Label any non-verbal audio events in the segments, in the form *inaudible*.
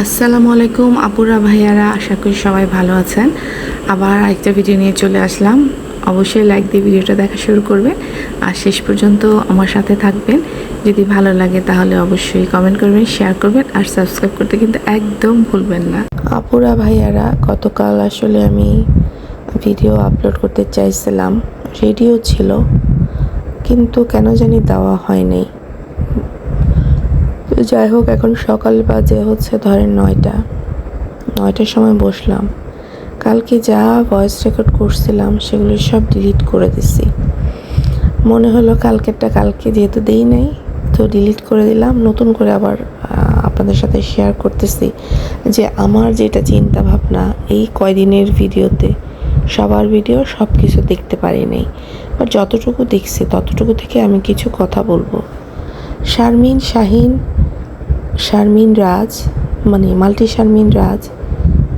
আসসালামু আলাইকুম, আপুরা ভাইয়ারা, আশা করি সবাই ভালো আছেন। আবার একটা ভিডিও নিয়ে চলে আসলাম। অবশ্যই লাইক দিয়ে ভিডিওটা দেখা শুরু করবেন আর শেষ পর্যন্ত আমার সাথে থাকবেন। যদি ভালো লাগে তাহলে অবশ্যই কমেন্ট করবেন শেয়ার করবেন, আর সাবস্ক্রাইব করতে কিন্তু একদম ভুলবেন না। আপুরা ভাইয়ারা, গতকাল আসলে আমি ভিডিও আপলোড করতে চাইছিলাম। রেডিও ছিল, কিন্তু কেন জানি দেওয়া হয়নি। তো যাই হোক, এখন সকাল বাজে হচ্ছে ধরেন নয়টা। নয়টার সময় বসলাম। কালকে যা ভয়েস রেকর্ড করছিলাম, সেগুলো সব ডিলিট করে দিছি। মনে হলো কালকেরটা কালকে যেহেতু দেই নাই, তো ডিলিট করে দিলাম। নতুন করে আবার আপনাদের সাথে শেয়ার করতেছি যে আমার যেটা চিন্তা ভাবনা, এই কয়দিনের ভিডিওতে সবার ভিডিও সব কিছু দেখতে পারি নাই। বাট যতটুকু দেখছি, ততটুকু থেকে আমি কিছু কথা বলব। শারমিন শাহিন, শারমিন রাজ মানে মাল্টি শারমিন রাজ।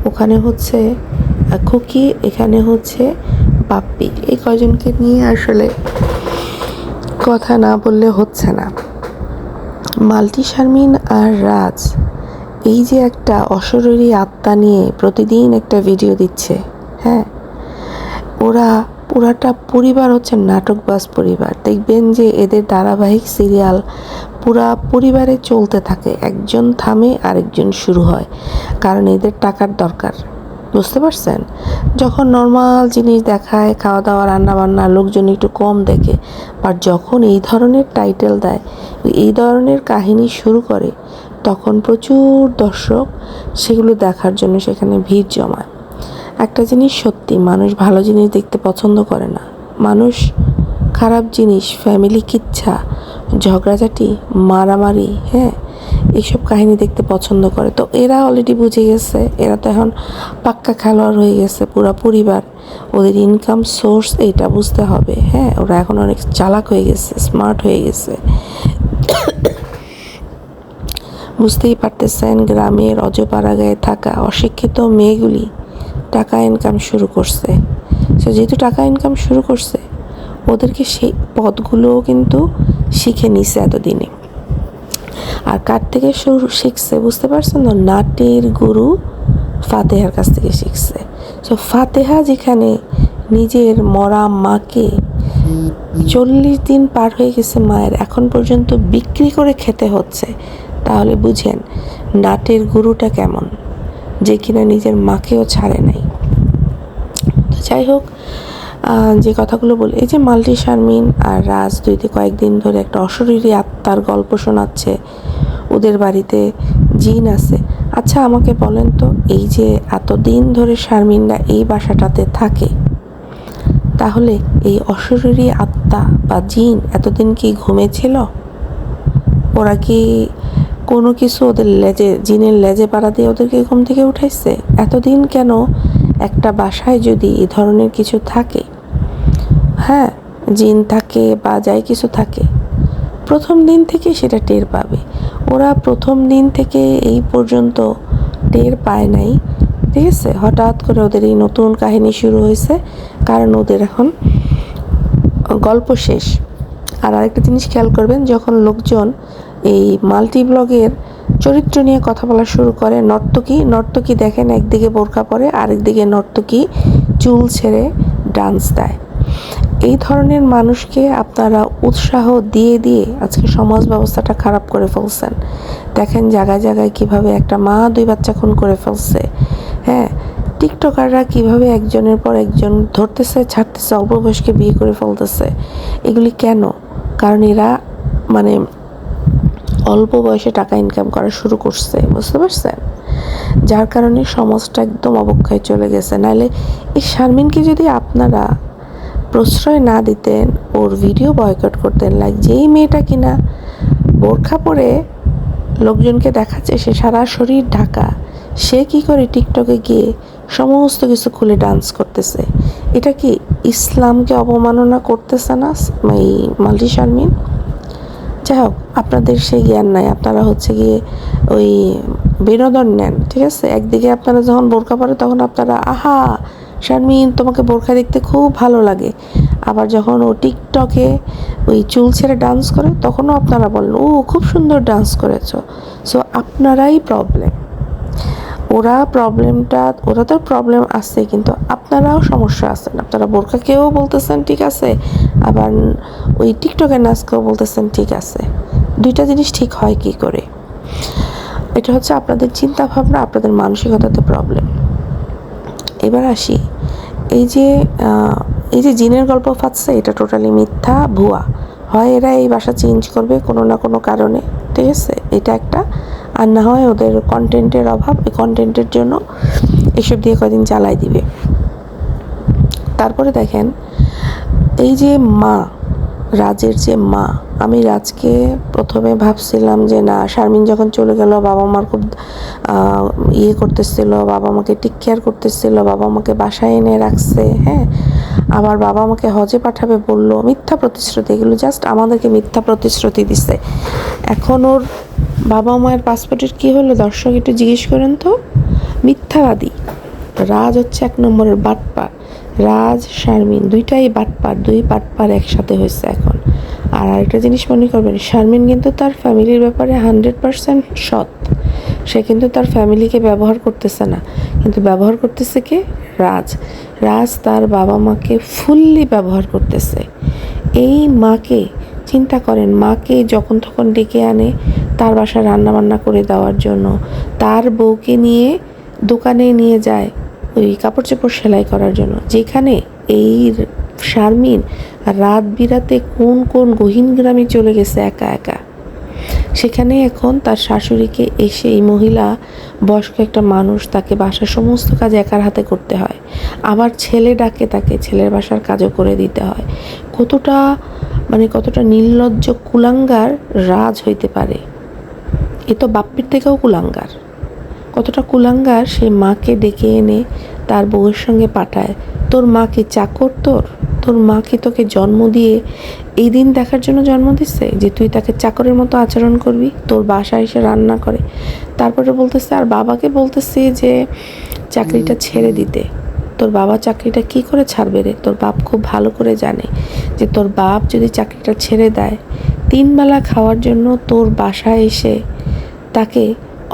ওখানে হচ্ছে খুকি, এখানে হচ্ছে বাপ্পি। এই কয়জনকে নিয়ে আসলে কথা না বললে হচ্ছে না। মাল্টি শারমিন আর রাজ, এই যে একটা অশরীরী আত্মা নিয়ে প্রতিদিন একটা ভিডিও দিচ্ছে হ্যাঁ? ওরা পুরাটা পরিবার হচ্ছে নাটকবাজ পরিবার। দেখবেন যে এদের ধারাবাহিক সিরিয়াল পুরা পরিবারে চলতে থাকে। একজন থামে, আরেকজন শুরু হয়, কারণ এদের টাকার দরকার। বুঝতে পারছেন? যখন নর্মাল জিনিস দেখায় খাওয়া দাওয়া রান্না বান্না লোকজন একটু কম দেখে বাট যখন এই ধরনের টাইটেল দেয়, এই ধরনের কাহিনী শুরু করে, তখন প্রচুর দর্শক সেগুলো দেখার জন্য সেখানে ভিড় জমায়। একটা জিনিস সত্যি, মানুষ ভালো জিনিস দেখতে পছন্দ করে না। মানুষ খারাপ জিনিস ফ্যামিলি কিচ্ছা ঝগড়াঝাটি, মারামারি হ্যাঁ এইসব কাহিনী দেখতে পছন্দ করে। তো এরা অলরেডি বুঝে গেছে, এরা তো এখন পাক্কা খেলোয়াড় হয়ে গেছে, পুরা পরিবার। ওদের ইনকাম সোর্স এটা বুঝতে হবে হ্যাঁ ওরা এখন অনেক চালাক হয়ে গেছে স্মার্ট হয়ে গেছে। *coughs* বুঝতেই পারতেছেন, গ্রামের অজপাড়াগায় থাকা অশিক্ষিত মেয়েগুলি টাকা ইনকাম শুরু করছে। সে যেহেতু টাকা ইনকাম শুরু করছে, ওদেরকে সেই পদগুলোও কিন্তু শিখে নিছে এতদিনে। আর কার থেকে শুরু শিখছে বুঝতে পারছেন তো? নাটের গুরু ফাতেহার কাছ থেকে শিখছে। সো ফাতেহা যেখানে নিজের মরা মাকে চল্লিশ দিন পার হয়ে গেছে মায়ের, এখন পর্যন্ত বিক্রি করে খেতে হচ্ছে, তাহলে বুঝেন নাটের গুরুটা কেমন। যে কিনা নিজের মাকেও ছাড়ে নাই। তো যাই হোক যে কথাগুলো বলি, এই যে মাল্টি শারমিন আর রাজ দুইতে কয়েকদিন ধরে একটা অশরীরী আত্মার গল্প শোনাচ্ছে, ওদের বাড়িতে জিন আছে। আচ্ছা আমাকে বলেন তো, এই যে এতদিন ধরে শারমিনরা এই বাসাটাতে থাকে, তাহলে এই অশরীরী আত্মা বা জিন এতদিন কি ঘুমেছিল? ওরা কি কোনো কিছু ওদের লেজে, জিনের লেজে পাড়া দিয়ে ওদেরকে ঘুম থেকে উঠাইছে? এতদিন কেন একটা বাসায় যদি এই ধরনের কিছু থাকে? হ্যাঁ জিন থাকে বা যাই কিছু থাকে, প্রথম দিন থেকে সেটা টের পাবে। ওরা প্রথম দিন থেকে এই পর্যন্ত টের পায় নাই, ঠিক আছে? হঠাৎ করে ওদের এই নতুন কাহিনী শুরু হয়েছে, কারণ ওদের এখন গল্প শেষ। আর আরেকটা জিনিস খেয়াল করবেন, যখন লোকজন এই মাল্টি ব্লগের চরিত্র নিয়ে কথা বলা শুরু করে। নর্তকী নর্তকী দেখেন, একদিকে বোরকা পরে, আরেকদিকে নর্তকী চুল ছেড়ে ডান্স দেয়। এই ধরনের মানুষকে আপনারা উৎসাহ দিয়ে দিয়ে আজকে সমাজ ব্যবস্থাটা খারাপ করে ফেলছেন। দেখেন জায়গায় জায়গায় কীভাবে একটা মা দুই বাচ্চা খুন করে ফেলছে। হ্যাঁ টিকটকাররা কীভাবে একজনের পর একজন ধরতেছে, ছাড়তেছে অল্প বয়সকে বিয়ে করে ফেলতেছে, এগুলি কেন? কারণ এরা মানে অল্প বয়সে টাকা ইনকাম করা শুরু করছে, বুঝতে পারছেন? যার কারণে সমাজটা একদম অবক্ষয় চলে গেছে। নাহলে এই শারমিনকে যদি আপনারা প্রশ্রয় না দিতেন, ওর ভিডিও বয়কট করতেন লাইক যেই মেয়েটা কিনা বোরখা পরে লোকজনকে দেখাচ্ছে, সে সারা শরীর ঢাকা, সে কি করে টিকটকে গিয়ে সমস্ত কিছু খুলে ডান্স করতেছে? এটা কি ইসলামকে অবমাননা করতেছে না, এই মাল্টি শারমিন? যাই হোক, আপনাদের সেই জ্ঞান নাই। আপনারা হচ্ছে গিয়ে ওই বিনোদন নেন, ঠিক আছে? একদিকে আপনারা যখন বোরখা পরে, তখন আপনারা, আহা, শারমিন, তোমাকে বোরখা দেখতে খুব ভালো লাগে। আবার যখন ও টিকটকে ওই চুল ছেড়ে ডান্স করে, তখনও আপনারা বলেন ও খুব সুন্দর ডান্স করেছ। সো আপনারাই প্রবলেম ওরা প্রবলেমটা ওরা তো প্রবলেম আছে, কিন্তু আপনারাও সমস্যা আছেন। আপনারা বোরকাকেও বলতেছেন, ঠিক আছে। আবার ওই টিকটকের নাচকেও বলতেছেন, ঠিক আছে। দুইটা জিনিস ঠিক হয় কি করে? এটা হচ্ছে আপনাদের চিন্তা ভাবনা আপনাদের মানসিকতাতে প্রবলেম এবার আসি। এই যে এই যে জিনের গল্প ফাঁসছে এটা টোটালি মিথ্যা, ভুয়া। হয় এরা এই বাসা চেঞ্জ করবে কোনো না কোনো কারণে, ঠিক আছে? এটা একটা আর না হয় ওদের কন্টেন্টের অভাব, এই কন্টেন্টের জন্য এসব দিয়ে কদিন চালাই দিবে। তারপরে দেখেন, এই যে মা, রাজের যে মা, আমি রাজকে প্রথমে ভাবছিলাম যে না, শারমিন যখন চলে গেল, বাবা মার খুব ইয়ে করতেছিল, বাবা মাকে টেক কেয়ার করতেছিল, বাবা মাকে বাসায় এনে রাখছে হ্যাঁ? আবার বাবা মাকে হজে পাঠাবে বলল, মিথ্যা প্রতিশ্রুতি, এগুলো জাস্ট আমাদেরকে মিথ্যা প্রতিশ্রুতি দিছে। এখন ওর বাবা মায়ের পাসপোর্টের কি হলো? দর্শক, একটু জিজ্ঞেস করেন তো। মিথ্যাবাদী। রাজ হচ্ছে এক নম্বরের বাটপার। রাজ, শারমিন, দুইটাই বাটপার, দুই বাটপার একসাথে হয়েছে এখন। আর আরেকটা জিনিস মনে করবেন, শারমিন কিন্তু তার ফ্যামিলির ব্যাপারে হান্ড্রেড পারসেন্ট সৎ। সে কিন্তু তার ফ্যামিলিকে ব্যবহার করতেছে না। কিন্তু ব্যবহার করতেছে কে? রাজ। রাজ তার বাবা মাকে ফুললি ব্যবহার করতেছে। এই মাকে চিন্তা করেন, মাকে যখন তখন ডেকে আনে তার বাসায় রান্না বান্না করে দেওয়ার জন্য। তার বউকে নিয়ে দোকানে নিয়ে যায় ওই কাপড় চোপড় সেলাই করার জন্য। যেখানে এই শারমিন রাত বিরাতে কোন কোন গহীন গ্রামে চলে গেছে একা একা। সেখানে এখন তার শাশুড়িকে এসে এই মহিলা, বয়স্ক একটা মানুষ, তাকে বাসার সমস্ত কাজ একার হাতে করতে হয়। আবার ছেলে ডাকে তাকে ছেলের বাসার কাজও করে দিতে হয়। কতটা মানে কতটা নির্লজ্জ কুলাঙ্গার রাজ হইতে পারে। এ তো বাপ্পির থেকেও কুলাঙ্গার। কতটা কুলাঙ্গার সেই মাকে ডেকে এনে তার বউয়ের সঙ্গে পাঠায়। তোর মা কি চাকর তোর? তোর মা কি তোকে জন্ম দিয়ে এই দিন দেখার জন্য জন্ম দিচ্ছে যে তুই তাকে চাকরের মতো আচরণ করবি? তোর বাসায় এসে রান্না করে। তারপরে বলতেছে আর বাবাকে বলতেছে যে চাকরিটা ছেড়ে দিতে। তোর বাবা চাকরিটা কি করে ছাড়বে রে? তোর বাপ খুব ভালো করে জানে যে তোর বাপ যদি চাকরিটা ছেড়ে দেয় তিনবেলা খাওয়ার জন্য তোর বাসায় এসে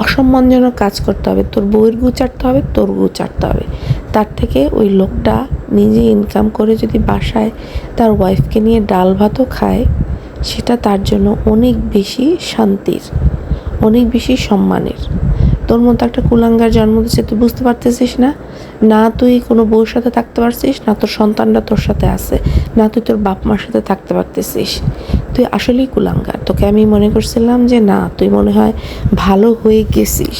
অসম্মানজনক কাজ করতে হবে, তোর বউয়ের গু চাটতে হবে, তোর গু চাটতে হবে। তার থেকে ওই লোকটা নিজে ইনকাম করে যদি বাসায় তার ওয়াইফকে নিয়ে ডাল ভাতও খায়, সেটা তার জন্য অনেক বেশি শান্তির, অনেক বেশি সম্মানের। তোর মতো একটা কুলাঙ্গার জন্ম দিচ্ছে তুই বুঝতে পারতেছিস না? না তুই কোনো বউর সাথে থাকতে পারছিস, না তোর সন্তানরা তোর সাথে আছে, না তুই তোর বাপ মার সাথে থাকতে পারতেছিস। তুই আসলেই কুলাঙ্গার। তোকে আমি মনে করছিলাম যে, না, তুই মনে হয় ভালো হয়ে গেছিস।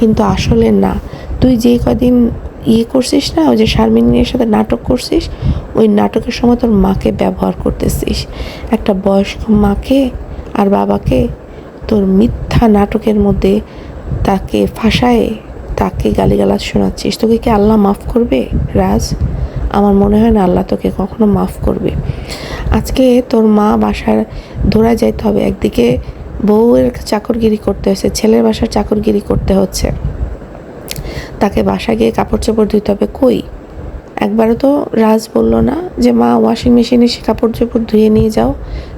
কিন্তু আসলে না। তুই যে কদিন ইয়ে করছিস না, ওই যে শারমিনের সাথে নাটক করছিস, ওই নাটকের সময় তোর মাকে ব্যবহার করতেছিস। একটা বয়স্ক মাকে আর বাবাকে তোর মিথ্যা নাটকের মধ্যে তাকে ফাঁসায়ে, তাকে গালিগালাজ শোনাচ্ছিস। তোকে কি আল্লাহ মাফ করবে, রাজ? আমার মনে হয় না আল্লাহ তোকে কখনো মাফ করবে। আজকে তোর মা বাসার ধরা যাইতে হবে। একদিকে বউয়ের চাকরগিরি করতে হচ্ছে ছেলের বাসার চাকরগিরি করতে হচ্ছে। তাকে বাসা গিয়ে কাপড় চোপড় ধুতে হবে। কই? একবারও তো রাজ বলল না যে, মা ওয়াশিং মেশিনে সে কাপড় চোপড় ধুয়ে নিয়ে যাও।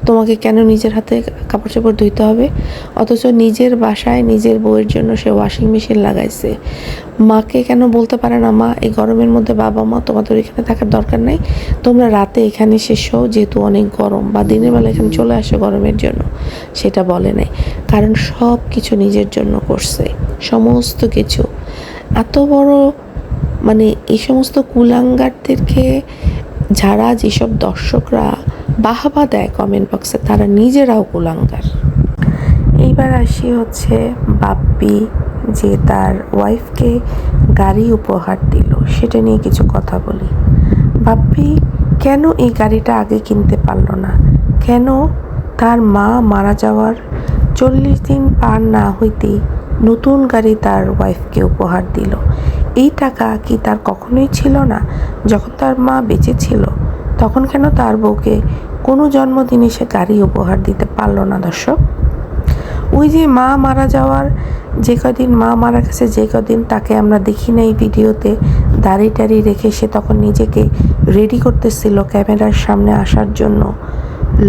তোমাকে কেন নিজের হাতে কাপড় চোপড় ধুইতে হবে? অথচ নিজের বাসায় নিজের বউয়ের জন্য সে ওয়াশিং মেশিন লাগাইছে। মাকে কেন বলতে পারে না, মা, এই গরমের মধ্যে বাবা মা, তোমাদের এখানে থাকার দরকার নেই। তোমরা রাতে এখানে শেষ হও যেহেতু অনেক গরম, বা দিনের বেলা এখানে চলে আসো গরমের জন্য। সেটা বলে নাই। কারণ সব কিছু নিজের জন্য করছে, সমস্ত কিছু। এত বড় মানে এই সমস্ত কুলাঙ্গারদেরকে যারা যেসব দর্শকরা বাহাবা দেয় কমেন্ট বক্সে তারা নিজেরাও কুলাঙ্গার। এইবার আসি হচ্ছে বাপ্পি, যে তার ওয়াইফকে গাড়ি উপহার দিল, সেটা নিয়ে কিছু কথা বলি। বাপ্পি, কেন এই গাড়িটা আগে কিনতে পারল না? কেন তার মা মারা যাওয়ার চল্লিশ দিন পার না হইতেই নতুন গাড়ি তার ওয়াইফকে উপহার দিল। এই টাকা কি তার কখনোই ছিল না? যখন তার মা বেঁচে ছিল, তখন কেন তার বউকে কোনো জন্মদিনে সে গাড়ি উপহার দিতে পারল না, দর্শক? ওই যে মা মারা যাওয়ার যে কদিন, মা মারা গেছে যে কদিন, তাকে আমরা দেখি না এই ভিডিওতে। দাড়ি টাড়ি রেখে সে তখন নিজেকে রেডি করতেছিল ক্যামেরার সামনে আসার জন্য।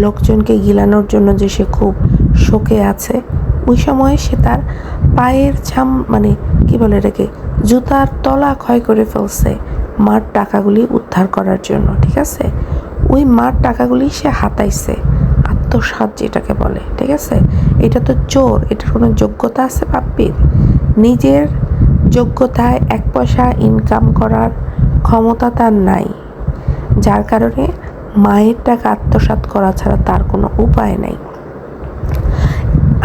লোকজনকে গিলানোর জন্য যে সে খুব শোকে আছে, ওই সময় সে তার পায়ের ছাম মানে কি বলে এটাকে, জুতার তলা ক্ষয় করে ফেলছে মার টাকাগুলি উদ্ধার করার জন্য, ঠিক আছে? ওই মার টাকাগুলি সে হাতাইছে, আত্মসাৎ যেটাকে বলে, ঠিক আছে? এটা তো চোর, এটার কোনো যোগ্যতা আছে পাপ্পির? নিজের যোগ্যতায় এক পয়সা ইনকাম করার ক্ষমতা তার নাই। যার কারণে মায়ের টাকা আত্মসাৎ করা ছাড়া তার কোনো উপায় নাই।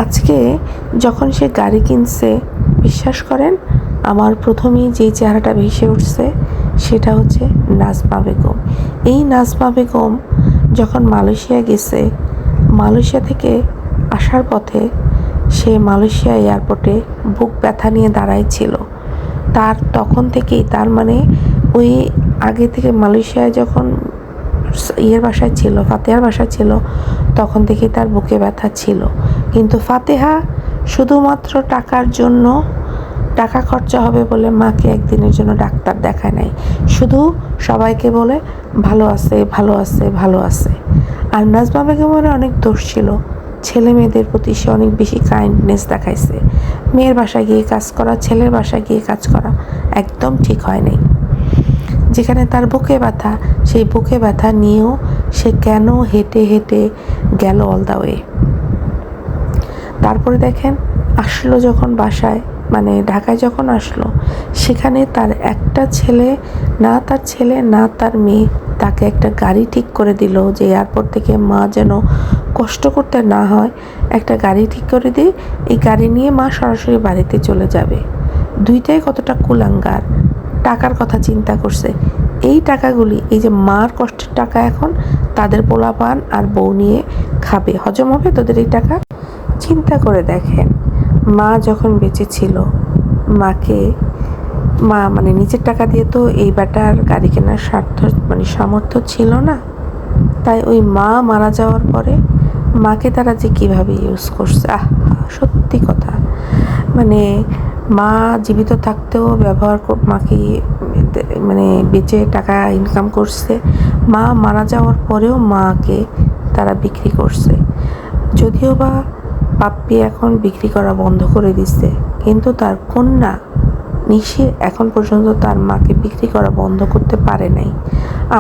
আজকে যখন সে গাড়ি কিনছে, বিশ্বাস করেন, আমার প্রথমেই যেই চেহারাটা ভেসে উঠছে, সেটা হচ্ছে নাজমা বেগম। এই নাজমা বেগম যখন মালয়েশিয়া গেছে, মালয়েশিয়া থেকে আসার পথে সে মালয়েশিয়া এয়ারপোর্টে বুক ব্যথা নিয়ে দাঁড়াই ছিল। তার তখন থেকেই, তার মানে ওই আগে থেকে মালয়েশিয়ায় যখন ইয়ের বাসায় ছিল, ফাতেহার বাসায় ছিল, তখন থেকেই তার বুকে ব্যথা ছিল। কিন্তু ফাতেহা শুধুমাত্র টাকার জন্য টাকা খরচা হবে বলে মাকে একদিনের জন্য ডাক্তার দেখায় নাই। শুধু সবাইকে বলে, ভালো আছে ভালো আছে ভালো আছে। আর নাজমা বেগমের অনেক দোষ ছিল। ছেলে মেয়েদের প্রতি সে অনেক বেশি কাইন্ডনেস দেখাইছে। মেয়ের বাসায় গিয়ে কাজ করা, ছেলের বাসায় গিয়ে কাজ করা একদম ঠিক হয় নাই। যেখানে তার বুকে ব্যথা, সেই বুকে ব্যথা নিয়েও সে কেন হেঁটে হেঁটে গেল অল দা ওয়ে তারপরে দেখেন, আসলো যখন বাসায় মানে ঢাকায় যখন আসলো, সেখানে তার একটা ছেলে, না তার ছেলে, না তার মেয়ে, তাকে একটা গাড়ি ঠিক করে দিল যে এয়ারপোর্ট থেকে মা যেন কষ্ট করতে না হয়, একটা গাড়ি ঠিক করে দিই এই গাড়ি নিয়ে মা সরাসরি বাড়িতে চলে যাবে। দুইটাই কতটা কুলাঙ্গার, টাকার কথা চিন্তা করছে। এই টাকাগুলি, এই যে মার কষ্টের টাকা এখন, তাদের পোলাপান আর বউ নিয়ে খাবে। হজম হবে তোদের এই টাকা? চিন্তা করে দেখেন। মা যখন বেঁচে ছিল, মাকে, মা মানে নিজের টাকা দিয়ে তো এই বেটার গাড়ি কেনার স্বার্থ মানে সামর্থ্য ছিল না। তাই ওই মা মারা যাওয়ার পরে মাকে তারা যে কীভাবে ইউজ করছে, আহ, সত্যি কথা। মানে মা জীবিত থাকতেও ব্যবহার মাকে মানে বেচে টাকা ইনকাম করছে। মা মারা যাওয়ার পরেও মাকে তারা বিক্রি করছে। যদিও বা পাপ্পি এখন বিক্রি করা বন্ধ করে দিচ্ছে কিন্তু তার কন্যা নিশি এখন পর্যন্ত তার মাকে বিক্রি করা বন্ধ করতে পারে নাই।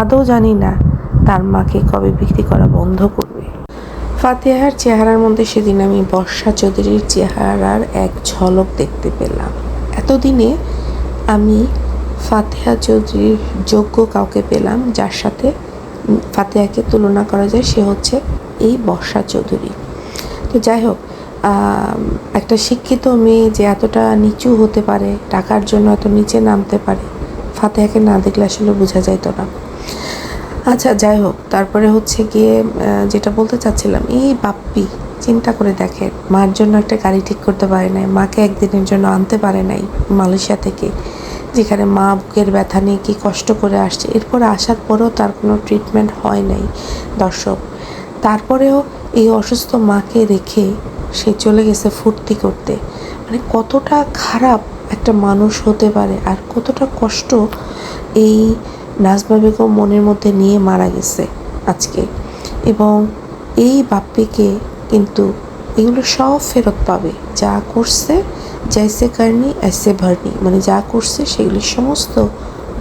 আদৌ জানি না তার মাকে কবে বিক্রি করা বন্ধ করবে। ফাতেহার চেহারার মধ্যে সেদিন আমি বর্ষা চৌধুরীর চেহারার এক ঝলক দেখতে পেলাম। এতদিনে আমি ফাতেহা চৌধুরীর যোগ্য কাউকে পেলাম, যার সাথে ফাতেহাকে তুলনা করা যায়, সে হচ্ছে এই বর্ষা চৌধুরী। তো যাই হোক একটা শিক্ষিত মেয়ে যে এতটা নিচু হতে পারে, টাকার জন্য এত নিচে নামতে পারে, ফাতেহাকে না দেখলে আসলে বোঝা যাইতো না। আচ্ছা যাই হোক, তারপরে হচ্ছে গিয়ে যেটা বলতে চাচ্ছিলাম, এই বাপ্পি, চিন্তা করে দেখে মার জন্য একটা গাড়ি ঠিক করতে পারে নাই, মাকে একদিনের জন্য আনতে পারে নাই মালয়েশিয়া থেকে। যেখানে মা বুকের ব্যথা নিয়ে কি কষ্ট করে আসছে। এরপর আসার পরেও তার কোনো ট্রিটমেন্ট হয় নাই দর্শক। তারপরেও এই অসুস্থ মাকে রেখে সে চলে গেছে ফুর্তি করতে। মানে কতটা খারাপ একটা মানুষ হতে পারে আর কতটা কষ্ট এই নাজমা বেগম মনের মধ্যে নিয়ে মারা গেছে আজকে। এবং এই বাপ্পিকে কিন্তু এগুলো সব ফেরত পাবে। যা করছে জৈসে কারনি এসে ভরনি মানে যা করছে, সেগুলি সমস্ত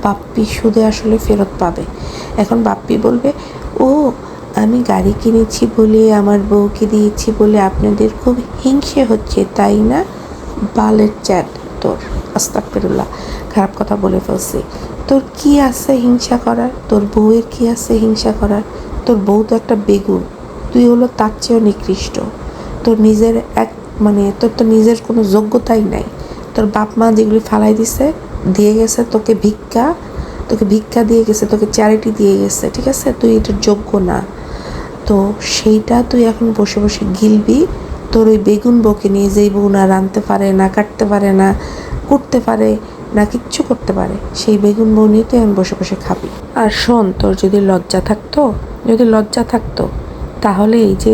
বাপ্পি সুদে আসলে ফেরত পাবে। এখন বাপ্পি বলবে, ও, আমি গাড়ি কিনেছি বলে, আমার বউকে দিয়েছি বলে আপনাদের খুব হিংসে হচ্ছে, তাই না? বালের চ্যাট তোর আস্তাকফিরুল্লাহ খারাপ কথা বলে ফেলছি। তোর কি আছে হিংসা করার? তোর বউয়ের কি আছে হিংসা করার? তোর বউ তো একটা বেগুন, তুই হলো তার চেয়েও নিকৃষ্ট। তোর নিজের এক মানে তোর তো নিজের কোনো যোগ্যতাই নাই। তোর বাপ মা যেগুলি ফালাই দিছে, দিয়ে গেছে তোকে ভিক্ষা তোকে ভিক্ষা দিয়ে গেছে, তোকে চ্যারিটি দিয়ে গেছে, ঠিক আছে? তুই এটার যোগ্য না। তো সেইটা তুই এখন বসে বসে গিলবি, তোর ওই বেগুন বউকে নিয়ে যেই বউ না রাঁধতে পারে, না কাটতে পারে, না কুটতে পারে, না কিচ্ছু করতে পারে, সেই বেগুন বউ নিয়ে তুই এখন বসে বসে খাবি। আর শোন, তোর যদি লজ্জা থাকতো, যদি লজ্জা থাকতো, তাহলে এই যে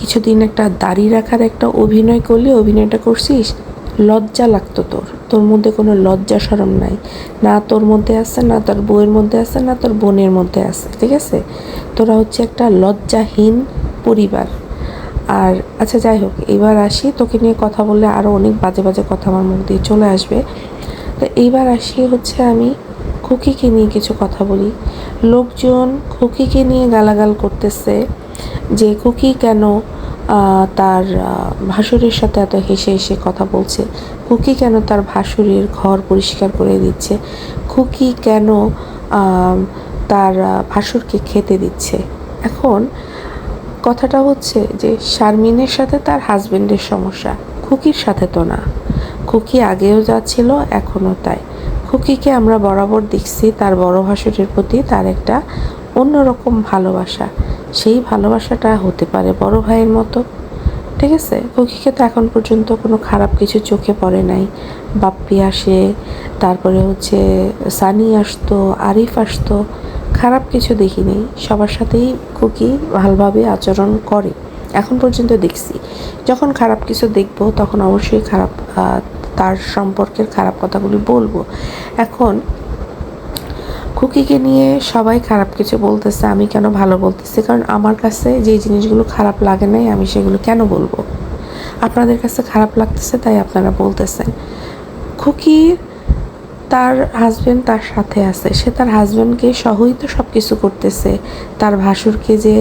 কিছুদিন একটা দাড়ি রাখার একটা অভিনয় করলে অভিনয়টা করছিস? লজ্জা লাগতো তোর। তোর মধ্যে কোনো লজ্জা সরম নাই। না তোর মধ্যে আছে, না তোর বউয়ের মধ্যে আছে, না তোর বোনের মধ্যে আছে, ঠিক আছে? তোরা হচ্ছে একটা লজ্জাহীন পরিবার। আর আচ্ছা যাই হোক, এবার আসি। তোকে নিয়ে কথা বললে আরও অনেক বাজে বাজে কথা আমার মুখ দিয়ে চলে আসবে। তো এইবার আসি হচ্ছে আমি খুকিকে নিয়ে কিছু কথা বলি। লোকজন খুকিকে নিয়ে গালাগাল করতেছে যে খুকি কেন তার ভাসুরের সাথে এত হেসে হেসে কথা বলছে। খুকি কেন তার ভাসুরের ঘর পরিষ্কার করে দিচ্ছে? খুকি কেন তার ভাসুরকে খেতে দিচ্ছে? এখন কথাটা হচ্ছে যে শারমিনের সাথে তার হাজবেন্ডের সমস্যা, খুকির সাথে তো না। খুকি আগেও যা ছিল, এখনও তাই। খুকিকে আমরা বরাবর দেখছি, তার বড় ভাসুরের প্রতি তার একটা অন্যরকম ভালোবাসা। সেই ভালোবাসাটা হতে পারে বড় ভাইয়ের মতো, ঠিক আছে? খুকিকে তো এখন পর্যন্ত কোনো খারাপ কিছু চোখে পড়ে নাই। বাপ্পি আসে, তারপরে হচ্ছে সানি আসতো, আরিফ আসতো, খারাপ কিছু দেখিনি। সবার সাথেই খুকি ভালোভাবে আচরণ করে। এখন পর্যন্ত দেখছি। যখন খারাপ কিছু দেখব, তখন অবশ্যই খারাপ তার সম্পর্কের খারাপ কথাগুলি বলব। এখন, খুকিকে নিয়ে সবাই খারাপ কিছু বলতেছে, আমি কেন ভালো বলতেছি? কারণ আমার কাছে যে জিনিসগুলো খারাপ লাগে নাই, আমি সেগুলো কেন বলব? আপনাদের কাছে খারাপ লাগতেছে, তাই আপনারা বলতেছেন। খুকির তার হাজব্যান্ড তার সাথে আছে। সে তার হাজব্যান্ডকে সহই তো সব কিছু করতেছে। তার ভাসুরকে যে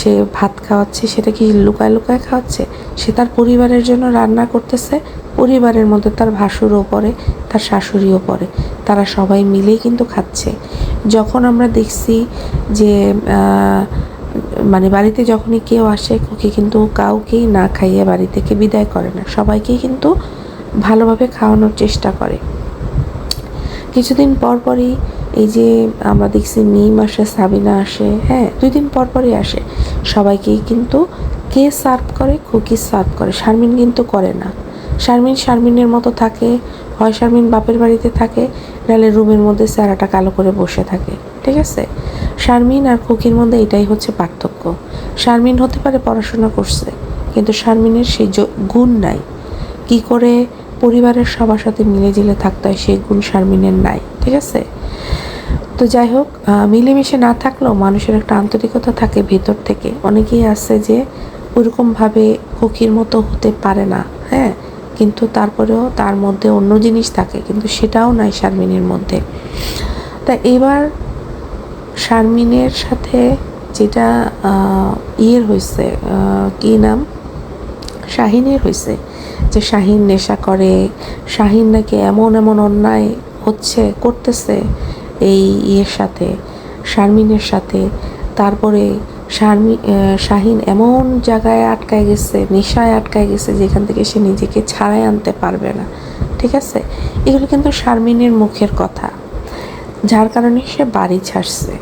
সে ভাত খাওয়াচ্ছে, সেটা কি লুকায় লুকায় খাওয়াচ্ছে? সে তার পরিবারের জন্য রান্না করতেছে। পরিবারের মধ্যে তার ভাসুরও পড়ে, তার শাশুড়িও পড়ে। তারা সবাই মিলেই কিন্তু খাচ্ছে। যখন আমরা দেখছি যে মানে বাড়িতে যখনই কেউ আসে খুকি কিন্তু কাউকেই না খাইয়ে বাড়ি থেকে বিদায় করে না। সবাইকেই কিন্তু ভালোভাবে খাওয়ানোর চেষ্টা করে। কিছুদিন পর পরই এই যে আমরা দেখছি মিম আসে সাবিনা আসে হ্যাঁ দুই দিন পর পরই আসে। সবাইকেই কিন্তু কে সার্ভ করে, খুকি সার্ভ করে। শারমিন কিন্তু করে না। শারমিন শারমিনের মতো থাকে, হয় শারমিন বাপের বাড়িতে থাকে, নাহলে রুমের মধ্যে স্যারাটা কালো করে বসে থাকে, ঠিক আছে? শারমিন আর খুকির মধ্যে এটাই হচ্ছে পার্থক্য। শারমিন হতে পারে পড়াশোনা করছে, কিন্তু শারমিনের সেই গুণ নাই। কি করে পরিবারের সবার সাথে মিলেজিলে থাকতে হয়, সেই গুণ শারমিনের নাই, ঠিক আছে? তো যাই হোক মিলেমিশে না থাকলেও মানুষের একটা আন্তরিকতা থাকে ভেতর থেকে। অনেকেই আছে যে ওরকমভাবে খুকির মতো হতে পারে না হ্যাঁ? কিন্তু তারপরেও তার মধ্যে অন্য জিনিস থাকে, কিন্তু সেটাও নাই শারমিনের মধ্যে। তা এবার শারমিনের সাথে যেটা ইয়ের হয়েছে কী নাম? শাহিনের হয়েছে যে শাহিন নেশা করে, শাহিন নাকি এমন এমন অন্যায় হচ্ছে, করতেছে এই ইয়ের সাথে, শারমিনের সাথে। তারপরে শারমি শাহিন এমন জায়গায় আটকায় গেছে, নেশায় আটকায় গেছে, যেখান থেকে সে নিজেকে ছাড়াই আনতে পারবে না। ঠিক আছে? এগুলো কিন্তু শারমিনের মুখের কথা, যার কারণে সে বাড়ি ছাড়ছে।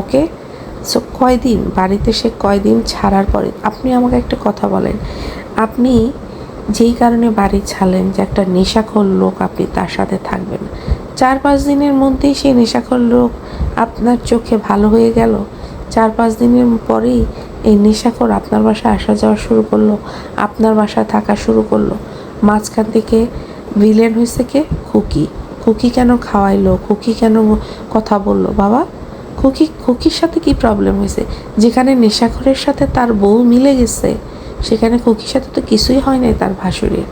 ওকে? সো কয়দিন? বাড়িতে সে কয়দিন ছাড়ার পরে, আপনি আমাকে একটা কথা বলেন। আপনি যেই কারণে বাড়ি ছাড়লেন যে একটা নেশাখোর লোক আপনি তার সাথে থাকবেন। চার পাঁচ দিনের মধ্যেই সেই নেশাখোর লোক আপনার চোখে ভালো হয়ে গেল। চার পাঁচ দিনের পরেই এই নেশাখোর আপনার বাসায় আসা যাওয়া শুরু করল, আপনার বাসায় থাকা শুরু করল। মাঝখান থেকে ভিলেন হয়েছে কে? খুকি। খুকি কেন খাওয়াইলো? খুকি কেন কথা বলল? বাবা, খুকি, খুকির সাথে কি প্রবলেম হয়েছে? যেখানে নেশাখোরের সাথে তার বউ মিলে গেছে। সেখানে খুকির সাথে তো কিছুই হয় নাই তার ভাসুরের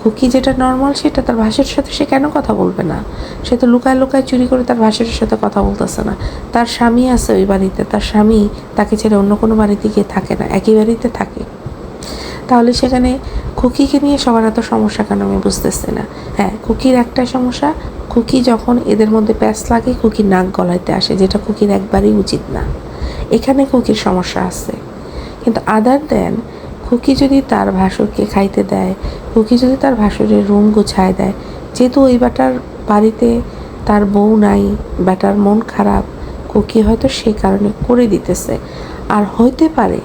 খুকি যেটা নর্মাল সেটা তার ভাসুরের সাথে সে কেন কথা বলবে না? সে তো লুকায় লুকায় চুরি করে তার ভাসুরের সাথে কথা বলতেছে না। তার স্বামী আছে ওই বাড়িতে, তার স্বামী তাকে ছেড়ে অন্য কোনো বাড়িতে গিয়ে থাকে না, একই বাড়িতে থাকে। তাহলে সেখানে খুকিকে নিয়ে সবার এত সমস্যা কেন আমি বুঝতেছি না? হ্যাঁ খুকির একটাই সমস্যা, খুকি যখন এদের মধ্যে প্যাঁচ লাগে খুকি নাক গলাইতে আসে, যেটা খুকির একবারই উচিত না। এখানে খুকির সমস্যা আছে। কিন্তু আদার দেন খুকি যদি তার ভাসুরকে খাইতে দেয় খুকি যদি তার ভাসুরের রুম গুছায় দেয়, যেহেতু ওই বেটার বাড়িতে তার বউ নাই, বেটার মন খারাপ খুকি হয়তো সেই কারণে করে দিতেছে। আর হইতে পারে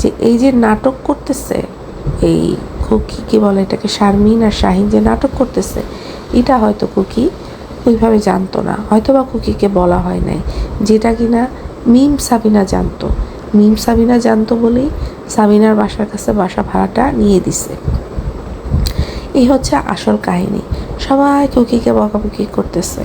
যে এই যে নাটক করতেছে, এই খুকি কি বলে এটাকে, শারমিন আর শাহিন যে নাটক করতেছে, এটা হয়তো খুকি ওইভাবে জানতো না। হয়তো বা খুকিকে বলা হয় নাই। যেটা কিনা মিম সাবিনা জানতো। মিম সাবিনা জানতো বলেই সাবিনার বাসার কাছে বাসা ভাড়াটা নিয়ে দিছে। এই হচ্ছে আসল কাহিনী। সবাই কুকিকে বকাবকি করতেছে।